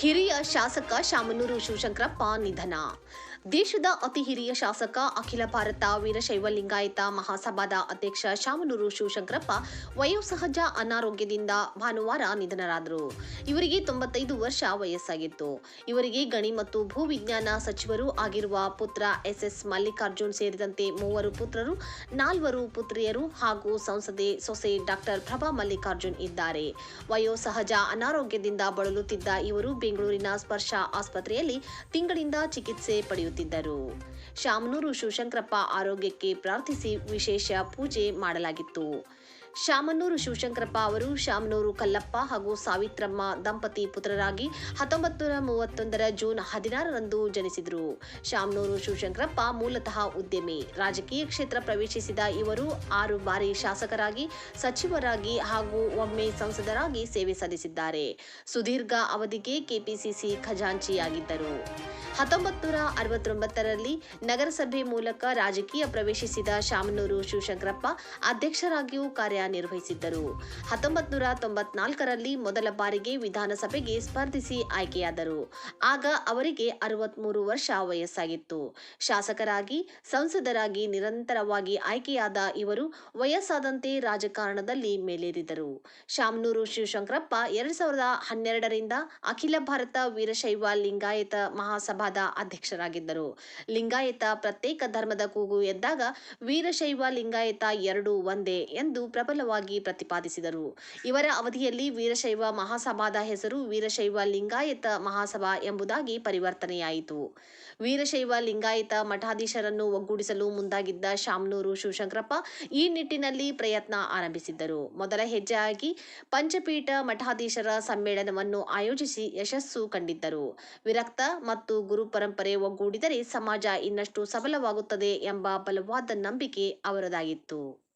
ಹಿರಿಯ ಶಾಸಕ ಶಾಮನೂರು ಶಿವಶಂಕರಪ್ಪ ನಿಧನ. ದೇಶದ ಅತಿ ಹಿರಿಯ ಶಾಸಕ ಅಖಿಲ ಭಾರತ ವೀರಶೈವ ಲಿಂಗಾಯತ ಮಹಾಸಭಾದ ಅಧ್ಯಕ್ಷ ಶಾಮನೂರು ಶಿವಶಂಕರಪ್ಪ ವಯೋಸಹಜ ಅನಾರೋಗ್ಯದಿಂದ ಭಾನುವಾರ ನಿಧನರಾದರು. ಇವರಿಗೆ ತೊಂಬತ್ತೈದು ವರ್ಷ ವಯಸ್ಸಾಗಿತ್ತು. ಇವರಿಗೆ ಗಣಿ ಮತ್ತು ಭೂವಿಜ್ಞಾನ ಸಚಿವರು ಆಗಿರುವ ಪುತ್ರ ಎಸ್ಎಸ್ ಮಲ್ಲಿಕಾರ್ಜುನ್ ಸೇರಿದಂತೆ ಮೂವರು ಪುತ್ರರು, ನಾಲ್ವರು ಪುತ್ರಿಯರು ಹಾಗೂ ಸಂಸದೆ ಸೊಸೆ ಡಾಕ್ಟರ್ ಪ್ರಭಾ ಮಲ್ಲಿಕಾರ್ಜುನ್ ಇದ್ದಾರೆ. ವಯೋಸಹಜ ಅನಾರೋಗ್ಯದಿಂದ ಬಳಲುತ್ತಿದ್ದ ಇವರು ಬೆಂಗಳೂರಿನ ಸ್ಪರ್ಶ ಆಸ್ಪತ್ರೆಯಲ್ಲಿ ತಿಂಗಳಿಂದ ಚಿಕಿತ್ಸೆ ಪಡೆಯುತ್ತಿದ್ದರು. ಶಾಮನೂರು ಶಿವಶಂಕರಪ್ಪ ಆರೋಗ್ಯಕ್ಕೆ ಪ್ರಾರ್ಥಿಸಿ ವಿಶೇಷ ಪೂಜೆ ಮಾಡಲಾಗಿತ್ತು. ಶಾಮನೂರು ಶಿವಶಂಕರಪ್ಪ ಅವರು ಶಾಮನೂರು ಕಲ್ಲಪ್ಪ ಹಾಗೂ ಸಾವಿತ್ರಮ್ಮ ದಂಪತಿ ಪುತ್ರರಾಗಿ ಹತ್ತೊಂಬತ್ತು ನೂರ ಮೂವತ್ತೊಂದರ ಜೂನ್ ಹದಿನಾರರಂದು ಜನಿಸಿದರು. ಶಾಮನೂರು ಶಿವಶಂಕರಪ್ಪ ಮೂಲತಃ ಉದ್ಯಮಿ. ರಾಜಕೀಯ ಕ್ಷೇತ್ರ ಪ್ರವೇಶಿಸಿದ ಇವರು ಆರು ಬಾರಿ ಶಾಸಕರಾಗಿ, ಸಚಿವರಾಗಿ ಹಾಗೂ ಒಮ್ಮೆ ಸಂಸದರಾಗಿ ಸೇವೆ ಸಲ್ಲಿಸಿದ್ದಾರೆ. ಸುದೀರ್ಘ ಅವಧಿಗೆ ಕೆಪಿಸಿಸಿ ಖಜಾಂಚಿಯಾಗಿದ್ದರು. ಹತ್ತೊಂಬತ್ತು ನೂರ ಅರವತ್ತೊಂಬತ್ತರಲ್ಲಿ ನಗರಸಭೆ ಮೂಲಕ ರಾಜಕೀಯ ಪ್ರವೇಶಿಸಿದ ಶಾಮನೂರು ಶಿವಶಂಕರಪ್ಪ ಅಧ್ಯಕ್ಷರಾಗಿಯೂ ಕಾರ್ಯನಿರ್ವಹಿಸಿದ್ದರು. ಹತ್ತೊಂಬತ್ತು ನೂರ ತೊಂಬತ್ನಾಲ್ಕರಲ್ಲಿ ಮೊದಲ ಬಾರಿಗೆ ವಿಧಾನಸಭೆಗೆ ಸ್ಪರ್ಧಿಸಿ ಆಯ್ಕೆಯಾದರು. ಆಗ ಅವರಿಗೆ ಅರವತ್ಮೂರು ವರ್ಷ ವಯಸ್ಸಾಗಿತ್ತು. ಶಾಸಕರಾಗಿ, ಸಂಸದರಾಗಿ ನಿರಂತರವಾಗಿ ಆಯ್ಕೆಯಾದ ಇವರು ವಯಸ್ಸಾದಂತೆ ರಾಜಕಾರಣದಲ್ಲಿ ಮೇಲೇರಿದರು. ಶಾಮನೂರು ಶಿವಶಂಕರಪ್ಪ ಎರಡ್ ಸಾವಿರದ ಹನ್ನೆರಡರಿಂದ ಅಖಿಲ ಭಾರತ ವೀರಶೈವ ಲಿಂಗಾಯತ ಮಹಾಸಭಾದ ಅಧ್ಯಕ್ಷರಾಗಿದ್ದರು. ಲಿಂಗಾಯತ ಪ್ರತ್ಯೇಕ ಧರ್ಮದ ಕೂಗು ಎದ್ದಾಗ ವೀರಶೈವ ಲಿಂಗಾಯತ ಎರಡು ಒಂದೇ ಎಂದು ಪ್ರಬಲವಾಗಿ ಪ್ರತಿಪಾದಿಸಿದರು. ಇವರ ಅವಧಿಯಲ್ಲಿ ವೀರಶೈವ ಮಹಾಸಭಾದ ಹೆಸರು ವೀರಶೈವ ಲಿಂಗಾಯತ ಮಹಾಸಭಾ ಎಂಬುದಾಗಿ ಪರಿವರ್ತನೆಯಾಯಿತು. ವೀರಶೈವ ಲಿಂಗಾಯತ ಮಠಾಧೀಶರನ್ನು ಒಗ್ಗೂಡಿಸಲು ಮುಂದಾಗಿದ್ದ ಶಾಮನೂರು ಶಿವಶಂಕರಪ್ಪ ಈ ನಿಟ್ಟಿನಲ್ಲಿ ಪ್ರಯತ್ನ ಆರಂಭಿಸಿದ್ದರು. ಮೊದಲ ಹೆಜ್ಜೆಯಾಗಿ ಪಂಚಪೀಠ ಮಠಾಧೀಶರ ಸಮ್ಮೇಳನವನ್ನು ಆಯೋಜಿಸಿ ಯಶಸ್ಸು ಕಂಡಿದ್ದರು. ವಿರಕ್ತ ಮತ್ತು ಗುರು ಪರಂಪರೆ ಒಗ್ಗೂಡಿದರೆ ಸಮಾಜ ಇನ್ನಷ್ಟು ಸಬಲವಾಗುತ್ತದೆ ಎಂಬ ಬಲವಾದ ನಂಬಿಕೆ ಅವರದಾಗಿತ್ತು.